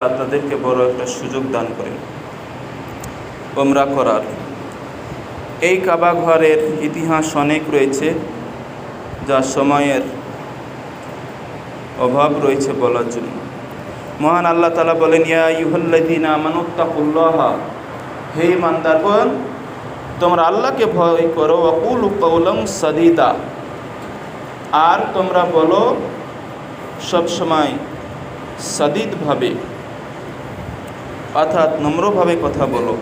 তাদেরকে বড় একটা সুযোগ দান করেন ওমরা করার। এই কাবা ঘরের ইতিহাস অনেক রয়েছে, যা সময়ের অভাব রয়েছে বলার জন্য। মহান আল্লাহ তালা বলেন, ইয়া ইউহল্লাদিনা মানুত্তাকুল্লাহ হে মান্দারগণ তোমরা আল্লাহকে ভয় করো অকুল কৌলম সদিদা। আর তোমরা বলো, সবসময় সদিদভাবে। অর্থাৎ নম্রভাবে কথা বলো।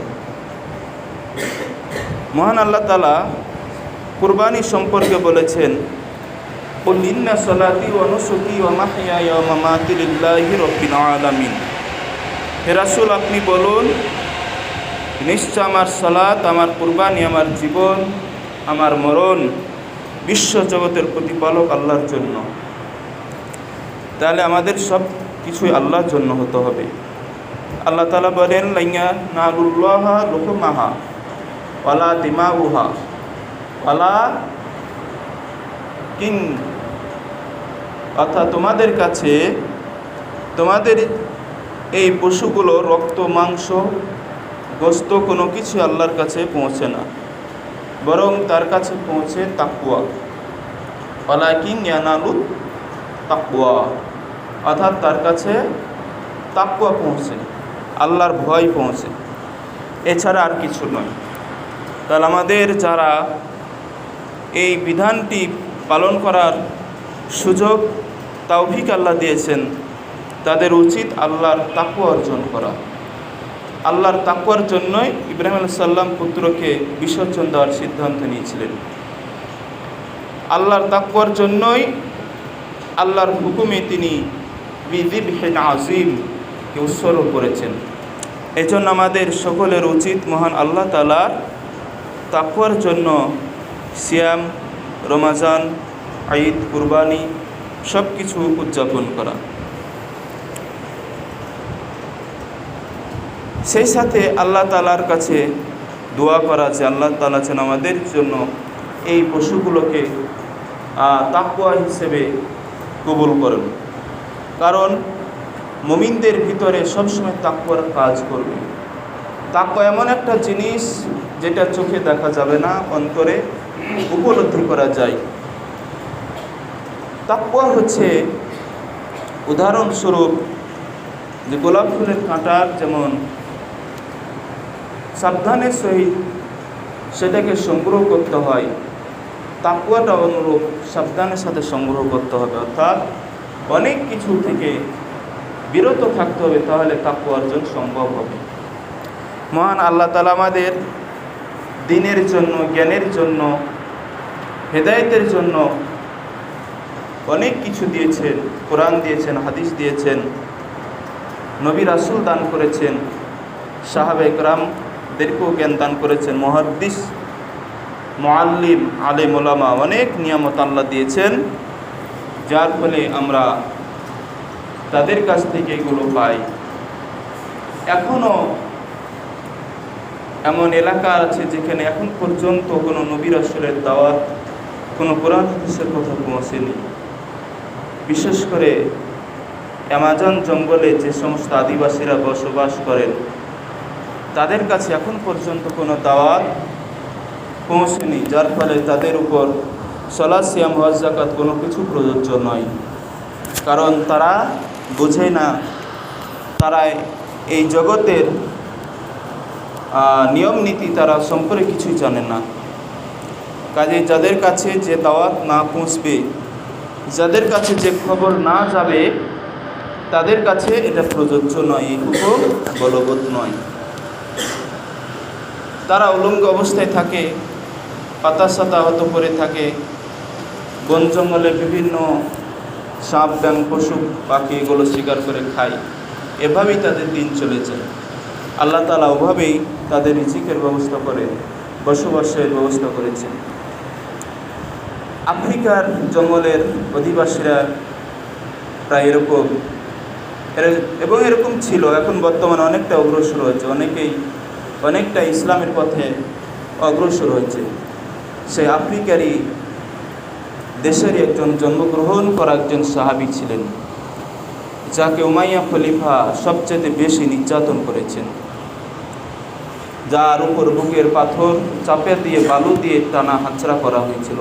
মহান আল্লাহ তালা কুরবানি সম্পর্কে বলেছেন উল্লিন্না সলাতি অনুসুকি ওমাহিয়া মামাতিল্লাহি রব্বিল আলামিন। হে রাসূল, আপনি বলুন, নিশ্চয় আমার সালাত, আমার কুরবানি, আমার জীবন, আমার মরণ বিশ্ব জগতের প্রতিপালক আল্লাহর জন্য। তাহলে আমাদের সব কিছুই আল্লাহর জন্য হতে হবে। আল্লাহ তালা বলেন, লাইয়া নালুল্লাহ রুহমাহা ওয়ালা দিমাউহা, ওয়ালা কিন অর্থাৎ তোমাদের কাছে তোমাদের এই পশুগুলো রক্ত, মাংস, গোস্ত কোনো কিছু আল্লাহর কাছে পৌঁছে না। বরং তার কাছে পৌঁছে তাকুয়া অলাকিন ইয়ানালু তাকুয়া অর্থাৎ তার কাছে তাকুয়া পৌঁছে। আল্লাহর ভয় পৌঁছে। এছাড়া আর কিছু নয়। তাহলে আমাদের যারা এই বিধানটি পালন করার সুযোগ তাওফিক আল্লাহ দিয়েছেন, তাদের উচিত আল্লাহর তাকুয়া অর্জন করা। আল্লাহর তাকুয়ার জন্যই ইব্রাহিম সাল্লাম পুত্রকে বিসর্জন দেওয়ার সিদ্ধান্ত নিয়েছিলেন। আল্লাহর তাকুয়ার জন্যই আল্লাহর হুকুমে তিনি বিদিব হেন আজিমকে উৎসর্গ করেছেন। এজন্য আমাদের সকলের উচিত মহান আল্লাহ তালার তাকুয়ার জন্য সিয়াম, রমাজান, ঈদ, কুরবানি সব কিছু উদযাপন করা। সেই সাথে আল্লাহ তালার কাছে দোয়া করা যে আল্লাহ তালা যেন আমাদের জন্য এই পশুগুলোকে তাকুয়া হিসেবে কবুল করেন। কারণ মমিনদের ভিতরে সবসময় তাকুয়ার কাজ করবে। তাকুয়া এমন একটা জিনিস যেটা চোখে দেখা যাবে না, অন্তরে উপলব্ধি করা যায়। তাকুয়া হচ্ছে উদাহরণস্বরূপ যে গোলাপ ফুলের কাঁটার যেমন সাবধানের সহিত সেটাকে সংগ্রহ করতে হয় তাকুয়াটা অনুরূপ সাবধানের সাথে সংগ্রহ করতে হবে। অর্থাৎ অনেক কিছু থেকে বিরত থাকতে হবে, তাহলে তাকুয়া অর্জন সম্ভব হবে। মহান আল্লাহ তালা আমাদের দিনের জন্য, জ্ঞানের জন্য, হেদায়তের জন্য অনেক কিছু দিয়েছেন, কোরআন দিয়েছেন, হাদিস দিয়েছেন, নবী রাসুল দান করেছেন, সাহাবে একরামদেরকেও জ্ঞান দান করেছেন, মহাদ্দিস মোয়াল্লিম আলে মোলামা অনেক নিয়ামত আল্লাহ দিয়েছেন, যার ফলে আমরা তাদের কাছ থেকে এগুলো পাই। এখনও এমন এলাকা আছে যেখানে এখন পর্যন্ত কোনো নবীর আসলের দাওয়াত, কোনো কোরআন হাদিসের কথা পৌঁছেনি। বিশেষ করে অ্যামাজন জঙ্গলে যে সমস্ত আদিবাসীরা বসবাস করেন, তাদের কাছে এখন পর্যন্ত কোনো দাওয়াত পৌঁছেনি, যার ফলে তাদের উপর সলাসিয়াম হজ জাকাত কোনো কিছু প্রযোজ্য নয়। কারণ তারা বোঝে না, তারা এই জগতের নিয়ম নীতি তারা সম্পর্কে কিছুই জানে না। কাজে যাদের কাছে যে দাওয়াত না পৌঁছবে, যাদের কাছে যে খবর না যাবে, তাদের কাছে এটা প্রযোজ্য নয় হুকুম বলবৎ নয়। তারা উলঙ্গ অবস্থায় থাকে পাতা সাতা হত করে থাকে, বন জঙ্গলে বিভিন্ন সাপ ব্যাং পশু পাখি এগুলো শিকার করে খায়। এভাবেই তাদের দিন চলেছে আল্লাহ তালা ওভাবেই তাদের রিজিকের ব্যবস্থা করে বসবাসের ব্যবস্থা করেছেন। আফ্রিকার জঙ্গলের অধিবাসীরা প্রায় এরকম। এবং এরকম ছিল, এখন বর্তমানে অনেকটা অগ্রসর হয়েছে। অনেকেই, অনেকটা ইসলামের পথে অগ্রসর হয়েছে। সেই আফ্রিকারই দেশেরই একজন জন্মগ্রহণ করা একজন সাহাবি ছিলেন, যাকে উমাইয়া খলিফা সবচেয়ে বেশি নির্যাতন করেছেন। যার উপর বুকের পাথর চাপে দিয়ে বালু দিয়ে টানা হাঁচড়া করা হয়েছিল।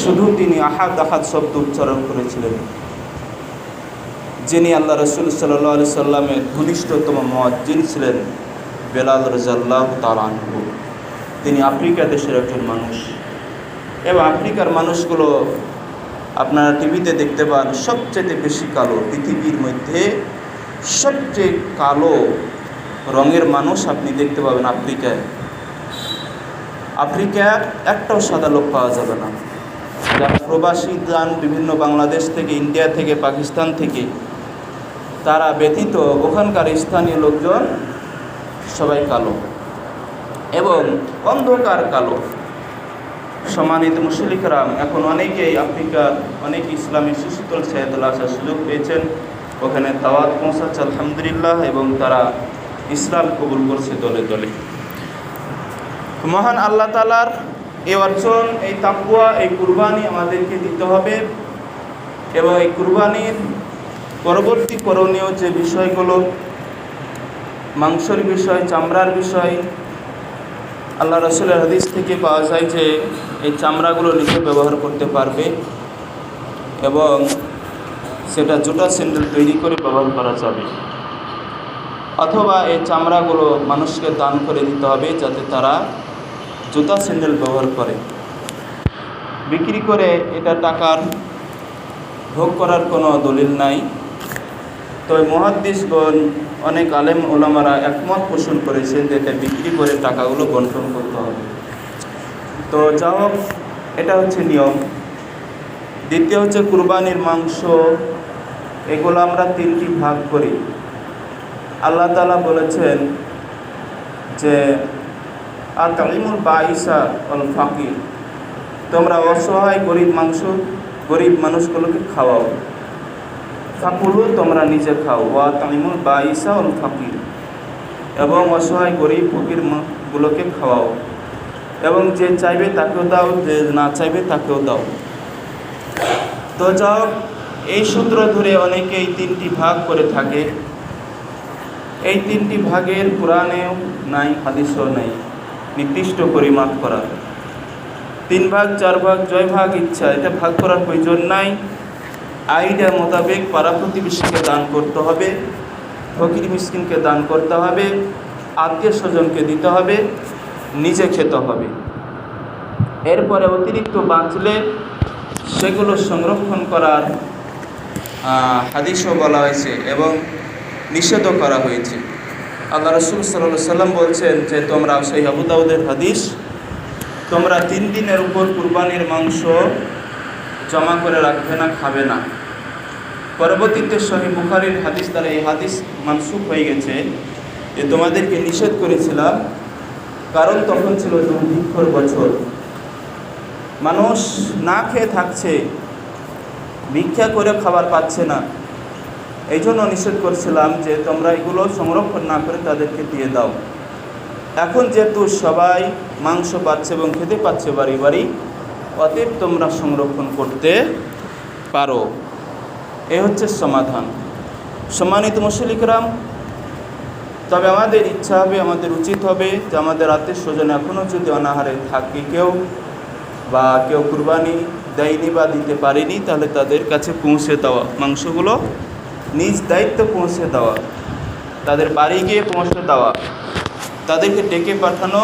শুধু তিনি আহাদ আহাদ শব্দ উচ্চারণ করেছিলেন। যিনি আল্লাহ রসুল সাল্লাহ আলি সাল্লামের ঘনিষ্ঠতম মজ্জিন ছিলেন, বেলাল রাজাল্লাহ তালানহু তিনি আফ্রিকা দেশের একজন মানুষ। এবং আফ্রিকার মানুষগুলো আপনারা টিভিতে দেখতে পান সবচেয়ে বেশি কালো পৃথিবীর মধ্যে সবচেয়ে কালো রঙের মানুষ আপনি দেখতে পাবেন আফ্রিকায়। আফ্রিকার একটাও সাদা লোক পাওয়া যাবে না। যারা প্রবাসী যান বিভিন্ন বাংলাদেশ থেকে, ইন্ডিয়া থেকে, পাকিস্তান থেকে, তারা ব্যতীত ওখানকার স্থানীয় লোকজন সবাই কালো এবং অন্ধকার কালো। সম্মানিত মুসলিকরাম এখন অনেকেই আফ্রিকার অনেক ইসলামী শিশুতল সাহেদুল আসার সুযোগ পেয়েছেন। ওখানে দাওয়াত পৌঁছাচ্ছে, আলহামদুলিল্লাহ, এবং তারা ইসলাম কবুল করছে দলে দলে। মহান আল্লাহ তালার এই অর্জন, এই তাকুয়া এই কুরবানি আমাদেরকে দিতে হবে। এবং এই কুরবানির পরবর্তী করণীয় যে বিষয়গুলো, মাংসর বিষয়, চামড়ার বিষয় আল্লাহ রসুলের হাদিস থেকে পাওয়া যায় যে এই চামড়াগুলো নিজে ব্যবহার করতে পারবে এবং সেটা জুতা স্যান্ডেল তৈরি করে ব্যবহার করা যাবে। অথবা এই চামড়াগুলো মানুষকে দান করে দিতে হবে যাতে তারা জুতা স্যান্ডেল ব্যবহার করে। বিক্রি করে এটা টাকার ভোগ করার কোনো দলিল নাই। তবে মহাদ্দিসগণ অনেক আলেম ওলামারা একমত পোষণ করেছেন যে এটা বিক্রি করে টাকাগুলো বন্টন করতে হবে। তো যা হোক, এটা হচ্ছে নিয়ম। দ্বিতীয় হচ্ছে কুরবানির মাংস, এগুলো আমরা তিনটি ভাগ করি। আল্লাহ তালা বলেছেন যে আর তালিমুল বাইসা অল ফাকির তোমরা অসহায় গরিব মাংস, গরিব মানুষগুলোকে খাওয়াও। ফাকুলু তোমরা নিজে খাও। ওয়া তালিমুল বাইসা অল ফাকির। এবং অসহায় গরিব ফকির গুলোকে খাওয়াও। এবং যে চাইবে তাকেও দাও, যে না চাইবে তাকেও দাও। তো যাও, এই সূত্র ধরে অনেকে এই তিনটি ভাগ করে থাকে। এই তিনটি ভাগের কোরআনেও নাই, হাদিসও নাই। নির্দিষ্ট পরিমাপ করা। তিন ভাগ, চার ভাগ জয় ভাগ ইচ্ছা। এটা ভাগ করার প্রয়োজন নাই। আইডিয়া মোতাবেক পাড়া প্রতিবেশীকে দান করতে হবে, ফকির মিসকিনকে দান করতে হবে, আত্মীয় স্বজনকে দিতে হবে, নিজে খেতে হবে। এরপরে অতিরিক্ত বাঁচলে সেগুলো সংরক্ষণ করার হাদিসও বলা হয়েছে এবং নিষেধও করা হয়েছে। আল্লাহ রসুল সাল্লাহ সাল্লাম বলছেন যে, তোমরা সেই আবুদাউদের হাদিস, তোমরা তিন দিনের উপর কুরবানির মাংস জমা করে রাখবে না, খাবে না। পরবর্তীতে শহীদ বুখারির হাদিস দ্বারা এই হাদিস মানসুখ হয়ে গেছে যে তোমাদেরকে নিষেধ করেছিলাম, কারণ তখন ছিল দুর্ভিক্ষর বছর। মানুষ না খেয়ে থাকছে, ভিক্ষা করে খাবার পাচ্ছে না। এই জন্য নিষেধ করছিলাম যে তোমরা এগুলো সংরক্ষণ না করে তাদেরকে দিয়ে দাও। এখন যেহেতু সবাই মাংস পাচ্ছে এবং খেতে পাচ্ছে বাড়ি বাড়ি অতএব তোমরা সংরক্ষণ করতে পারো। এ হচ্ছে সমাধান। সম্মানিত মুসলিকরাম তবে আমাদের ইচ্ছা হবে, আমাদের উচিত হবে যে আমাদের আত্মীয় স্বজন এখনও যদি অনাহারে থাকে কেউ বা কেউ কুরবানি দেয়নি বা দিতে পারেনি, তাহলে তাদের কাছে পৌঁছে দেওয়া। মাংসগুলো নিজ দায়িত্ব পৌঁছে দেওয়া। তাদের বাড়ি গিয়ে পৌঁছে দেওয়া। তাদেরকে ডেকে পাঠানো,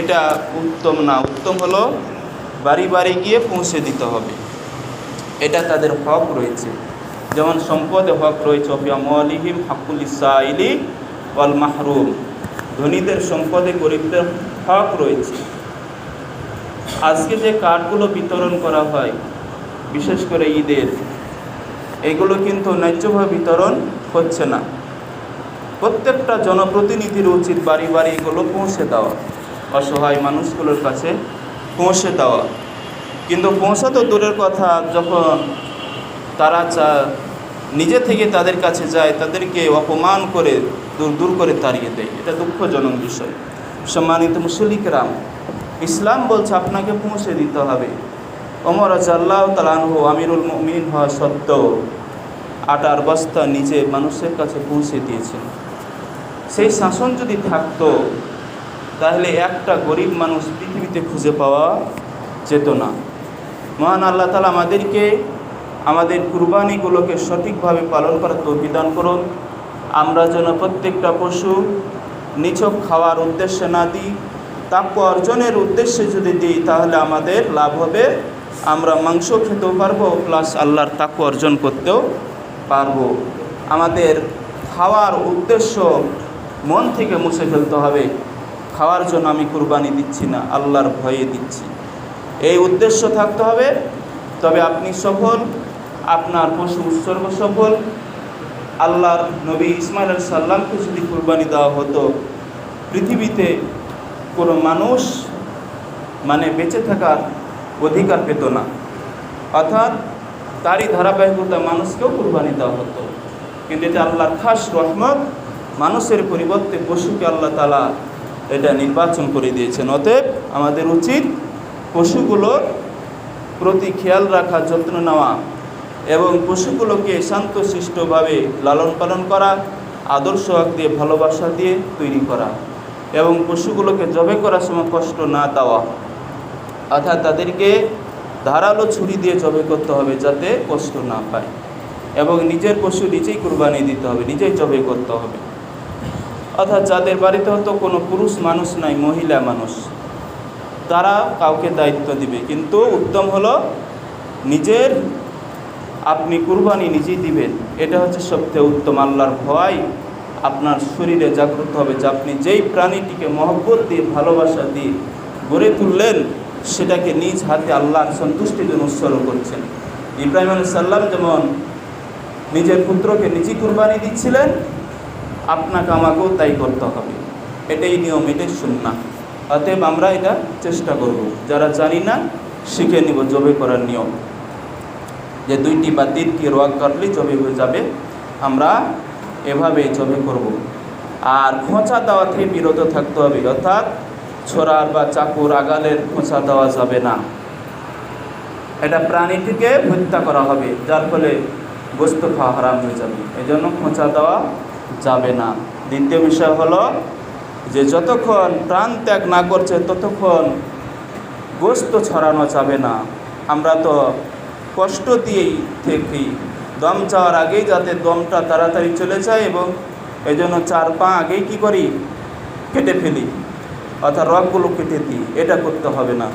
এটা উত্তম না। উত্তম হলো বাড়ি বাড়ি গিয়ে পৌঁছে দিতে হবে। এটা তাদের হক রয়েছে। যেমন সম্পদে হক রয়েছে অফিয়ামলিহিম হাকুল ইসাইলি ওয়াল মাহরুম। ধনীদের সম্পদে গরিবদের হক রয়েছে। আজকে যে কার্ডগুলো বিতরণ করা হয়, বিশেষ করে ঈদের, এগুলো কিন্তু ন্যায্যভাবে বিতরণ হচ্ছে না। প্রত্যেকটা জনপ্রতিনিধির উচিত বাড়ি বাড়ি এগুলো পৌঁছে দেওয়া। অসহায় মানুষগুলোর কাছে পৌঁছে দেওয়া। কিন্তু পৌঁছা তো দূরের কথা, যখন তারা চা, নিজে থেকে তাদের কাছে যায়, তাদেরকে অপমান করে, দূর দূর করে তাড়িয়ে দেয়। এটা দুঃখজনক বিষয়। সম্মানিত মুসলিকরাম ইসলাম বলছে আপনাকে পৌঁছে দিতে হবে। অমর আজাল্লাহ তালানহ আমিরুল মিন হওয়া সত্ত্বেও আটার বস্তা নিজে মানুষের কাছে পৌঁছে দিয়েছেন। সেই শাসন যদি থাকতো তাহলে একটা গরিব মানুষ পৃথিবীতে খুঁজে পাওয়া যেত না। মহান আল্লাহ তালা আমাদেরকে, আমাদের কুরবানিগুলোকে সঠিকভাবে পালন করার তৌফিদান করুন। আমরা যেন প্রত্যেকটা পশু নিছক খাওয়ার উদ্দেশ্যে না দিই, তাপ্য অর্জনের উদ্দেশ্যে যদি দিই, তাহলে আমাদের লাভ হবে। আমরা মাংস খেতেও পারব প্লাস আল্লাহর তাক্য অর্জন করতেও পারব। আমাদের খাওয়ার উদ্দেশ্য মন থেকে মুছে ফেলতে হবে। খাওয়ার জন্য আমি কুরবানি দিচ্ছি না, আল্লাহর ভয়ে দিচ্ছি। এই উদ্দেশ্য থাকতে হবে, তবে আপনি সফল, আপনার পশু উৎসর্গ সফল, আল্লাহর নবী ইসমাইল সাল্লামকে যদি কুরবানি দেওয়া হতো, পৃথিবীতে কোনো মানুষ মানে বেঁচে থাকার অধিকার পেত না। অর্থাৎ তারই ধারাবাহিকতা মানুষকেও কুরবানি দেওয়া হতো। কিন্তু এটা আল্লাহর খাস রহমত, মানুষের পরিবর্তে পশুকে আল্লাহ তালা এটা নির্বাচন করে দিয়েছেন। অতএব আমাদের উচিত পশুগুলোর প্রতি খেয়াল রাখা, যত্ন নেওয়া এবং পশুগুলোকে শান্তশিষ্টভাবে লালন পালন করা, আদর্শ দিয়ে, ভালোবাসা দিয়ে তৈরি করা এবং পশুগুলোকে জবে করার সময় কষ্ট না দেওয়া। অর্থাৎ তাদেরকে ধারালো ছুরি দিয়ে জবে করতে হবে যাতে কষ্ট না পায় এবং নিজের পশু নিজেই কুরবানি দিতে হবে, নিজেই জবে করতে হবে। অর্থাৎ যাদের বাড়িতে হয়তো কোনো পুরুষ মানুষ নাই, মহিলা মানুষ, তারা কাউকে দায়িত্ব দিবে। কিন্তু উত্তম হলো নিজের, আপনি কুরবানি নিজেই দিবেন। এটা হচ্ছে সবচেয়ে উত্তম। আল্লাহর ভয় আপনার শরীরে জাগ্রত হবে যে আপনি যেই প্রাণীটিকে মহব্বত দিয়ে, ভালোবাসা দিয়ে গড়ে তুললেন, সেটাকে নিজ হাতে আল্লাহর সন্তুষ্টির জন্য উৎসর্গ করছেন। ইব্রাহিম আলী সাল্লাম যেমন নিজের পুত্রকে নিজেই কুরবানি দিচ্ছিলেন আপনাকে আমাকেও তাই করতে হবে। এটাই নিয়ম, এটাই শুননা অতএব আমরা এটা চেষ্টা করব। যারা জানি না, শিখে নিব, জবে করার নিয়ম। যে দুইটি বা তিনটি রোয়াক কাটলে জবে হয়ে যাবে, আমরা এভাবে জবে করব। আর খোঁচা দেওয়া থেকে বিরত থাকতে হবে, অর্থাৎ ছোড়ার বা চাকুর আগালের খোঁচা দেওয়া যাবে না। এটা প্রাণীটিকে হত্যা করা হবে, যার ফলে গোস্ত খাওয়া হারাম হয়ে যাবে। এই জন্য খোঁচা দেওয়া যাবে না। দ্বিতীয় বিষয় হলো যে যতক্ষণ প্রাণ ত্যাগ না করছে, ততক্ষণ গোস্ত ছড়ানো যাবে না। আমরা তো কষ্ট দিয়েই থেকে। দম চাওয়ার আগেই যাতে দমটা তাড়াতাড়ি চলে যায় এবং এই জন্য চার পা আগেই কি করি? কেটে ফেলি, অর্থাৎ রগগুলো কেটে দিই। এটা করতে হবে না।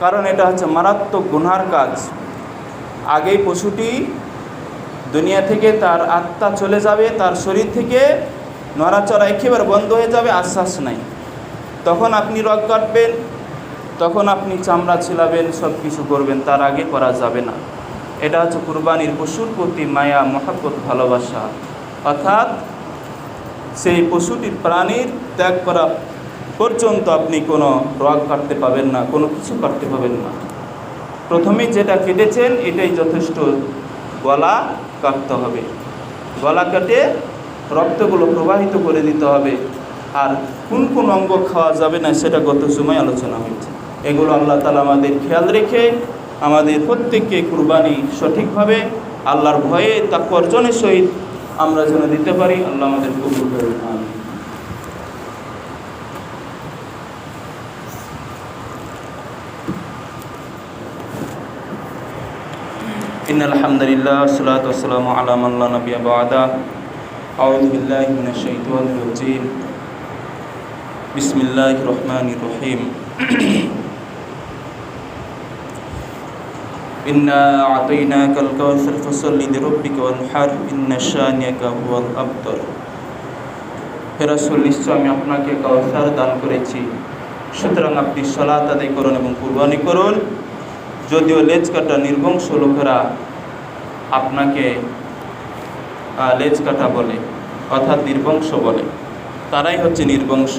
কারণ এটা হচ্ছে মারাত্মক গুনার কাজ। আগেই পশুটি দুনিয়া থেকে তার আত্মা চলে যাবে, তার শরীর থেকে নড়াচড়া একেবারে বন্ধ হয়ে যাবে, আশ্বাস নাই। তখন আপনি রগ কাটবেন, তখন আপনি চামড়া ছিলাবেন সব কিছু করবেন, তার আগে করা যাবে না। এটা হচ্ছে কুরবানির পশুর প্রতি মায়া, মহাব্বত, ভালোবাসা। অর্থাৎ সেই পশুটির প্রাণীর ত্যাগ করা পর্যন্ত আপনি কোনো রগ কাটতে পাবেন না, কোনো কিছু কাটতে পাবেন না। প্রথমে যেটা কেটেছেন, এটাই যথেষ্ট গলা কাটতে হবে। গলা কেটে রক্তগুলো প্রবাহিত করে দিতে হবে। আর কোন কোন অঙ্গ খাওয়া যাবে না সেটা গত সময় আলোচনা হয়েছে। এগুলো আল্লাহ তালা আমাদের খেয়াল রেখে আমাদের প্রত্যেককে কুরবানি সঠিকভাবে আল্লাহর ভয়ে তা সহিত আমরা যেন দিতে পারি। আল্লাহ আমাদের কবুল إن الحمد لله والصلاة والسلام على من لا نبي بعده أعوذ بالله من الشيطان الرجيم بسم الله الرحمن الرحيم إنا أعطيناك الكوثر فصل لربك وانحر إن شانئك هو الأبتر ফেরাসুল নিশ্চয় আমি আপনাকে কাউসার দান করেছি সুতরাং আপনি সলাত আদায় করুন এবং কুরবানি করুন যদিও লেজ কাটা নির্বংশ লোকেরা আপনাকে লেজ কাটা বলে, অর্থাৎ নির্বংশ বলে। তারাই হচ্ছে নির্বংশ।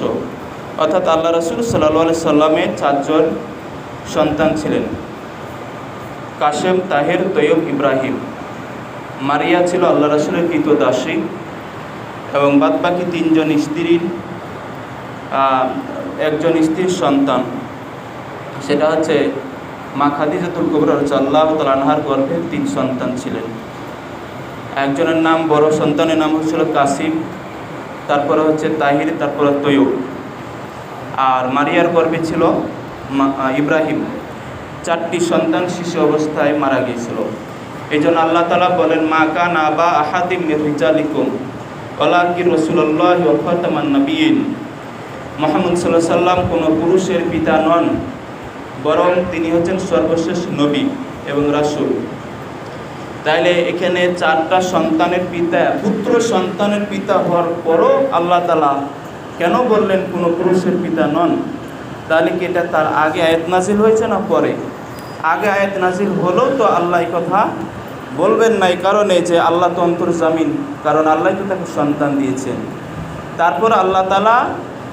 অর্থাৎ আল্লাহ রসুল সাল্লা সাল্লামের চারজন সন্তান ছিলেন। কাশেম, তাহের, তৈয়ব, ইব্রাহিম। মারিয়া ছিল আল্লাহ রসুলের কৃত দাসী এবং বাদবাকি তিনজন স্ত্রীর একজন স্ত্রীর সন্তান। সেটা হচ্ছে মা খাদিজাতুল হচ্ছে আল্লাহ তালানহার গর্ভে তিন সন্তান ছিলেন। একজনের নাম বড় সন্তানের নাম হচ্ছিল কাসিম, তারপরে হচ্ছে তাহির, তারপরে তৈয়ব। আর মারিয়ার গর্ভে ছিল ইব্রাহিম। চারটি সন্তান শিশু অবস্থায় মারা গিয়েছিল। এই জন্য আল্লাহ তালা বলেন, মা কান আবা আহাদিম রিজালিকুম ওলাকি রসুল্লাহ ওফাতামান নবীন মোহাম্মদ সাল্লাহ সাল্লাম কোনো পুরুষের পিতা নন। বরং তিনি হচ্ছেন সর্বশেষ নবী এবং রাসূল। তাইলে এখানে চারটা সন্তানের পিতা, পুত্র সন্তানের পিতা হওয়ার পরও আল্লাহ তালা কেন বললেন কোনো পুরুষের পিতা নন? তাহলে কি এটা তার আগে আয়াত নাজিল হয়েছে না পরে? আগে আয়াত নাজিল হলেও তো আল্লাহ কথা বলবেন না এই কারণে যে আল্লাহ তো অন্তর জামিন, কারণ আল্লাহ তো তাকে সন্তান দিয়েছেন। তারপর আল্লাহ তালা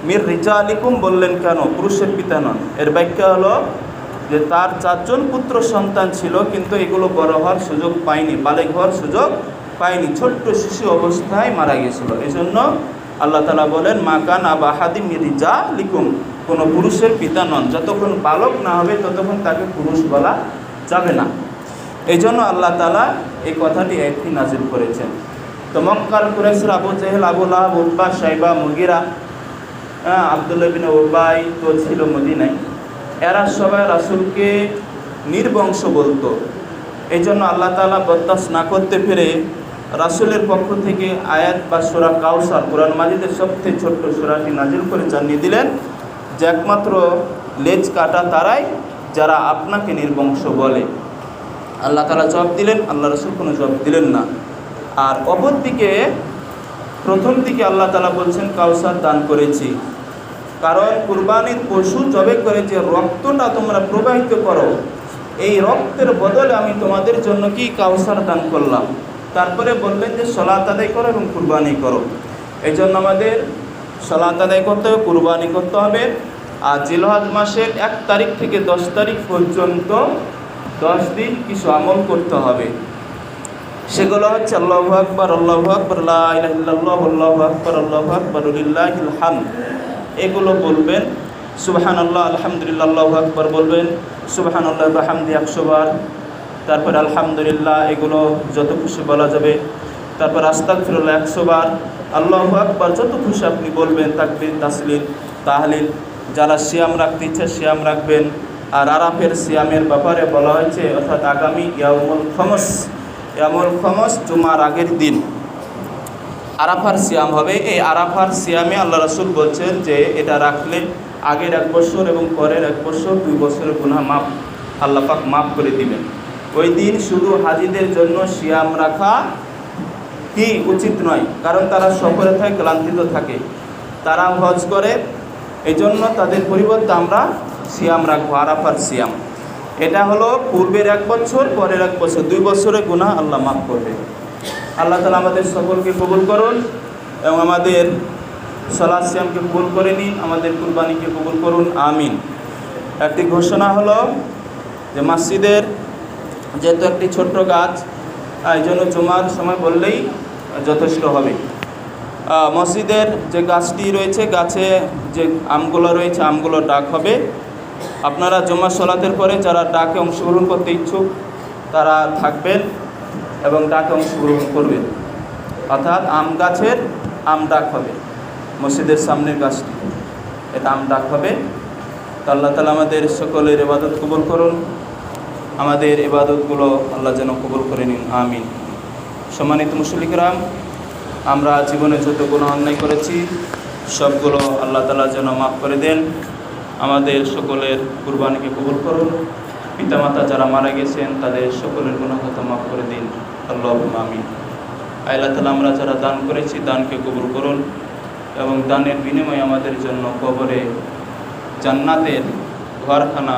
মির রিজা আলিকুম বললেন কেন? পুরুষের পিতা নন। এর ব্যাখ্যা হলো যে তার চারজন পুত্র সন্তান ছিল, কিন্তু এগুলো বড় হওয়ার সুযোগ পায়নি, বালেক হওয়ার সুযোগ পায়নি। ছোট্ট শিশু অবস্থায় মারা গিয়েছিল। এই জন্য আল্লাহ তালা বলেন, মা কান আবা হাদিম রিজা লিকুম কোনো পুরুষের পিতা নন। যতক্ষণ বালক না হবে, ততক্ষণ তাকে পুরুষ বলা যাবে না। এই জন্য আল্লাহ তালা এই কথাটি একটি নাজিল করেছেন। তো মক্কার কুরেশরা আবু জেহেল, আবু লাহাব উদ্বা সাইবা মুগিরা আবদুল্লাহ বিন ওবাই তো ছিল মদিনায়। এরা সবাই রাসুলকে নির্বংশ বলতো। এই জন্য আল্লাহ তালা বরদাস না করতে পেরে রাসূলের পক্ষ থেকে আয়াত বা সোরা কাউসার কোরআন মাজিদের সবচেয়ে ছোট্ট সোরাটি নাজিল করে জানিয়ে দিলেন যে একমাত্র লেজ কাটা তারাই যারা আপনাকে নির্বংশ বলে। আল্লাহ তালা জবাব দিলেন, আল্লাহ রসুল কোনো জবাব দিলেন না। আর অপরদিকে প্রথম দিকে আল্লাহ তালা বলছেন কাউসার দান করেছি। কারণ কুরবানির পশু জবে করে যে রক্তটা তোমরা প্রবাহিত করো, এই রক্তের বদলে আমি তোমাদের জন্য কি কাউসার দান করলাম? তারপরে বললেন যে সলাত আদায় করো এবং কুরবানি করো। এই জন্য আমাদের সলাত আদায় করতে হবে, কুরবানি করতে হবে। আর জিলহাজ মাসের এক তারিখ থেকে দশ তারিখ পর্যন্ত দশ দিন কিছু আমল করতে হবে। সেগুলো হচ্ছে আল্লাহ আকবর আল্লাহ আকবর আল্লাহ আকবর আল্লাহ আকবর আল্লাহ আকবর এগুলো বলবেন। সুবাহান আল্লাহ আলহামদুলিল্লাহ আকবর বলবেন। সুবাহান আল্লাহ হামদি একশো বার তারপর আলহামদুলিল্লাহ, এগুলো যত খুশি বলা যাবে। তারপর আস্তাক ফিরুল্লাহ একশোবার আল্লাহ আকবর, যত খুশি আপনি বলবেন, তাকবির, তাসলিল, তাহলিল, যারা সিয়াম রাখতে ইচ্ছে সিয়াম রাখবেন। আর আরাফের সিয়ামের ব্যাপারে বলা হয়েছে, অর্থাৎ আগামী ইয়ামুল খমস। ইয়ামুল খমস, জুমার আগের দিন। আরাফার সিয়াম হবে। এই আরাফার সিয়ামে আল্লাহ রসুল বলছেন যে, এটা রাখলে আগের এক বছর এবং পরের এক বছর দুই বছরের গুনাহ মাপ আল্লাহ পাক মাফ করে দিবেন। ওই দিন শুধু হাজিদের জন্য সিয়াম রাখা কি উচিত নয়, কারণ তারা সফরে থাকে, ক্লান্তিত থাকে। তারা হজ করে এই জন্য তাদের পরিবর্তে আমরা সিয়াম রাখব, আরাফার সিয়াম। এটা হলো পূর্বের এক বছর, পরের এক বছর, দুই বছরের গুনাহ আল্লাহ মাফ করবে আল্লাহ তালা আমাদের সকলকে কবুল করুন এবং আমাদের সলাদ সিয়ামকে কবুল করে নিন, আমাদের কুরবানিকে কবুল করুন, আমিন। একটি ঘোষণা হলো যে মসজিদের যেহেতু একটি ছোট্ট গাছ এই জন্য জুমার সময় বললেই যথেষ্ট হবে। মসজিদের যে গাছটি রয়েছে, গাছে যে আমগুলো রয়েছে আমগুলো ডাক হবে। আপনারা জমা সলাতের পরে যারা ডাকে অংশগ্রহণ করতে ইচ্ছুক, তারা থাকবেন। এবং ডাকে অংশগ্রহণ করবেন অর্থাৎ আম গাছের আম ডাক হবে, মসজিদের সামনের গাছটি। এটা আম ডাক হবে। তো আল্লাহ তালা আমাদের সকলের ইবাদত কবুল করুন। আমাদের ইবাদতগুলো আল্লাহ যেন কবুল করে নিন, আমিন। সম্মানিত মুসলিকরাম আমরা জীবনে যত কোনো অন্যায় করেছি, সবগুলো আল্লাহ তালা যেন মাফ করে দেন। আমাদের সকলের কুরবানিকে কবুল করুন। পিতামাতা যারা মারা গেছেন, তাদের সকলের গুণাগত মাফ করে দিন। আল্লাহ আমিন। আল্লাহ তালা আমরা যারা দান করেছি, দানকে কবুল করুন এবং দানের বিনিময়ে আমাদের জন্য কবরে জান্নাতের ঘরখানা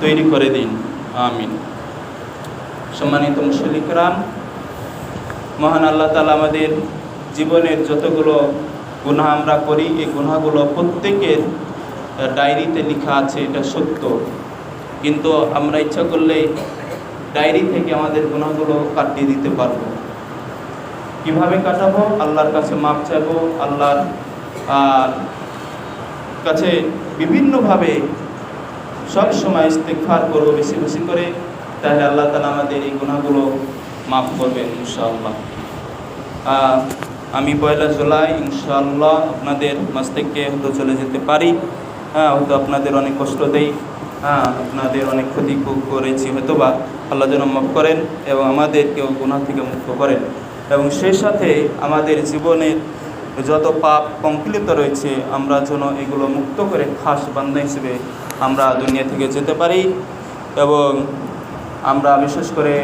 তৈরি করে দিন। আমিন। সম্মানিত মুসলিকরাম মহান আল্লাহ তালা আমাদের জীবনের যতগুলো গুনাহ আমরা করি, এই গুনাহগুলো প্রত্যেকের ডায়েরিতে লেখা আছে, এটা সত্য। কিন্তু আমরা ইচ্ছা করলে ডায়েরি থেকে আমাদের গুণাগুলো কাটিয়ে দিতে পারব। কীভাবে কাটাবো? আল্লাহর কাছে মাপ চাইব। আল্লাহর কাছে বিভিন্নভাবে সব সময় ইস্তেকফার করব বেশি বেশি করে, তাহলে আল্লাহ তালা আমাদের এই গুণাগুলো মাফ করবেন ইনশাআল্লাহ। আমি পয়লা জুলাই, ইনশাআল্লাহ আপনাদের মাঝ থেকে হয়তো চলে যেতে পারি। হ্যাঁ হয়তো আপনাদের অনেক কষ্ট দেই। হ্যাঁ আপনাদের অনেক ক্ষতি করেছি হয়তো বা আল্লাহ যেন মাফ করেন এবং আমাদেরকেও গুণা থেকে মুক্ত করেন। এবং সেই সাথে আমাদের জীবনের যত পাপ কঙ্কলিত রয়েছে আমরা যেন এগুলো মুক্ত করে খাস বান্ধা হিসেবে আমরা দুনিয়া থেকে যেতে পারি। এবং আমরা বিশেষ করে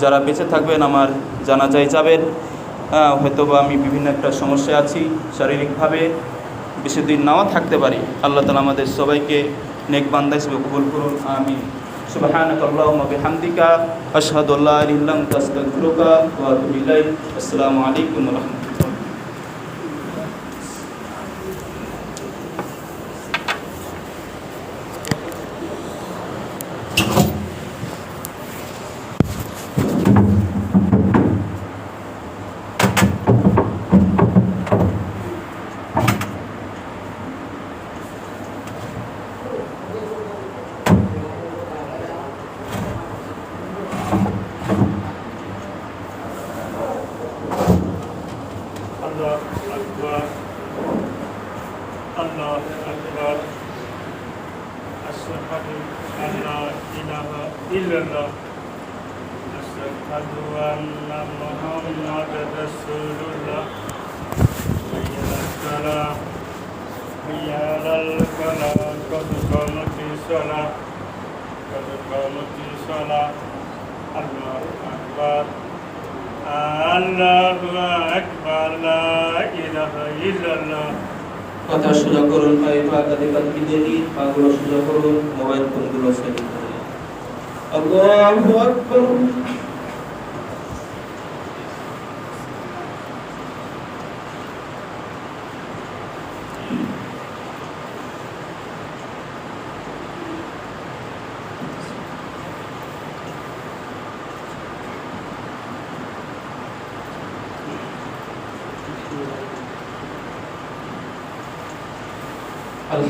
যারা বেঁচে থাকবেন আমার জানা যায় যাবেন হ্যাঁ, হয়তো বা আমি বিভিন্ন একটা সমস্যা আছি শারীরিকভাবে বেশি দিন নাও থাকতে পারি। আল্লাহ তালা আমাদের সবাইকে নেক বান্দা হিসেবে কবুল করুন আমি سبحانك اللهم وبحمدك أشهد أن لا إله إلا أنت أستغفرك وأتوب إليك السلام عليكم ورحمة الله الله কথা সোজা করুন পায়ে পা কাঁধে কাঁধ পাগুলো সোজা করুন, মোবাইল ফোনগুলো সেট করুন আল্লাহু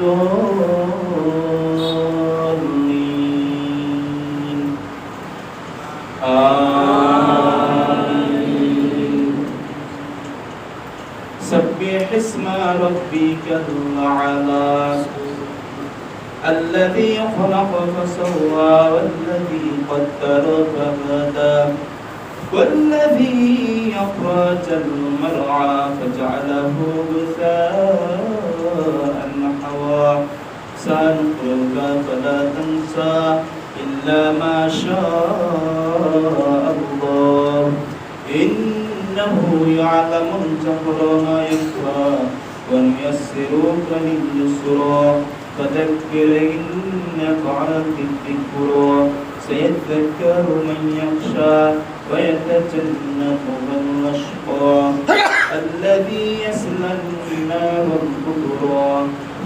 الضالين آمين سبح اسم ربك الأعلى. الذي خلق فسوى والذي قدر فهدى. والذي أخرج المرعى فجعله غثاء. سنقرئك فلا تنسى إلا ما شاء الله. إنه يعلم الجهر ما يخفى ونيسرك لليسرى. فذكر إن نفعت الذكرى سيذكر من يخشى ويتجنبها الأشقى الذي يصلى النار الكبرى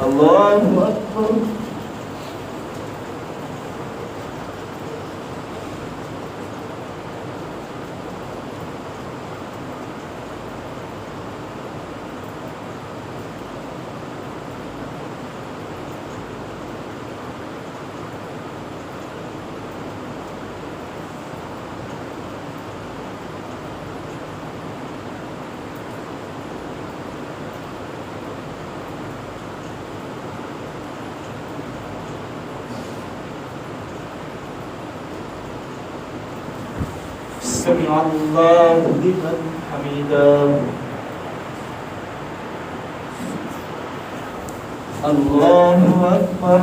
Allahu Akbar. سمع الله لمن حمده. الله أكبر.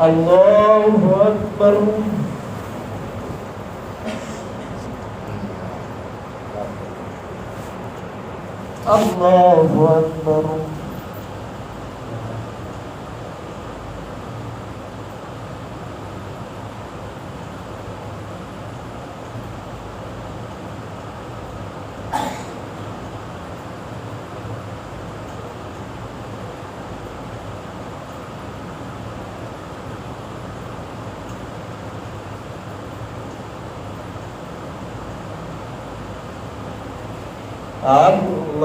الله أكبر الله أكبر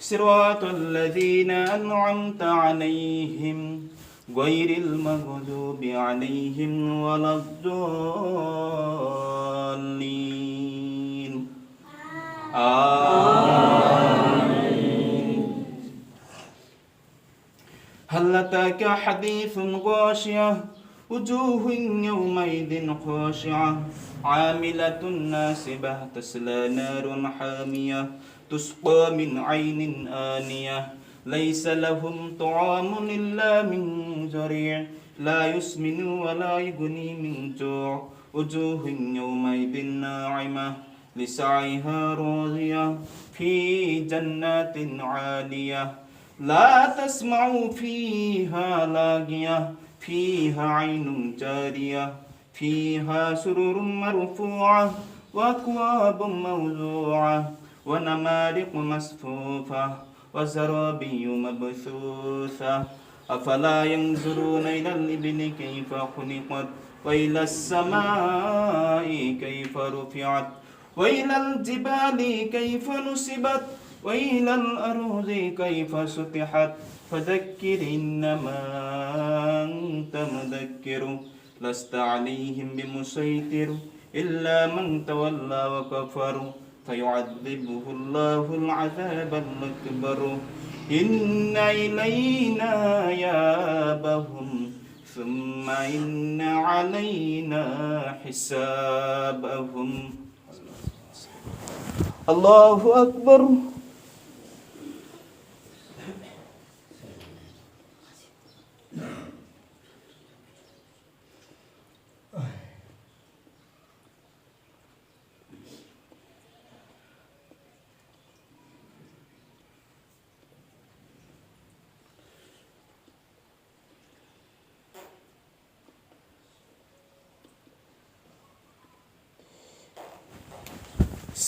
صراط الذين أنعمت عليهم غير المغضوب عليهم ولا الضالين. آمين. هل أتاك حديث غاشية؟ وجوه يومئذ خاشعة. عاملة ناصبة تسلى نار حامية. تسقى من عين آنية. ليس لهم طعام إلا من ذريع لا يسمن ولا يغني من جوع. وجوه يومئذ ناعمة. لسعيها راضية. في جنات عالية. لا تسمع فيها لاغية. فيها عين جارية. فيها سرر مرفوعة. وأكواب موضوعة. ونمارق مصفوفة وزرابي مبثوثة. أفلا ينظرون إلى الإبل كيف خلقت؟ وإلى السماء كيف رفعت؟ وإلى الجبال كيف نصبت؟ وإلى الأرض كيف سطحت؟ فذكر إنما أنت مذكر. لست عليهم بمسيطر إلا من تولى وكفر. فيعذبه الله العذاب الأكبر. إن إلينا يابهم ثم إن علينا حسابهم. الله أكبر.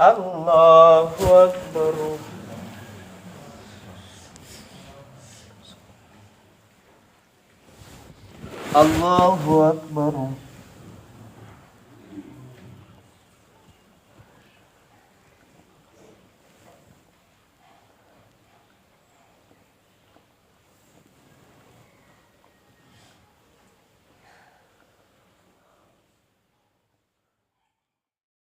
الله أكبر الله أكبر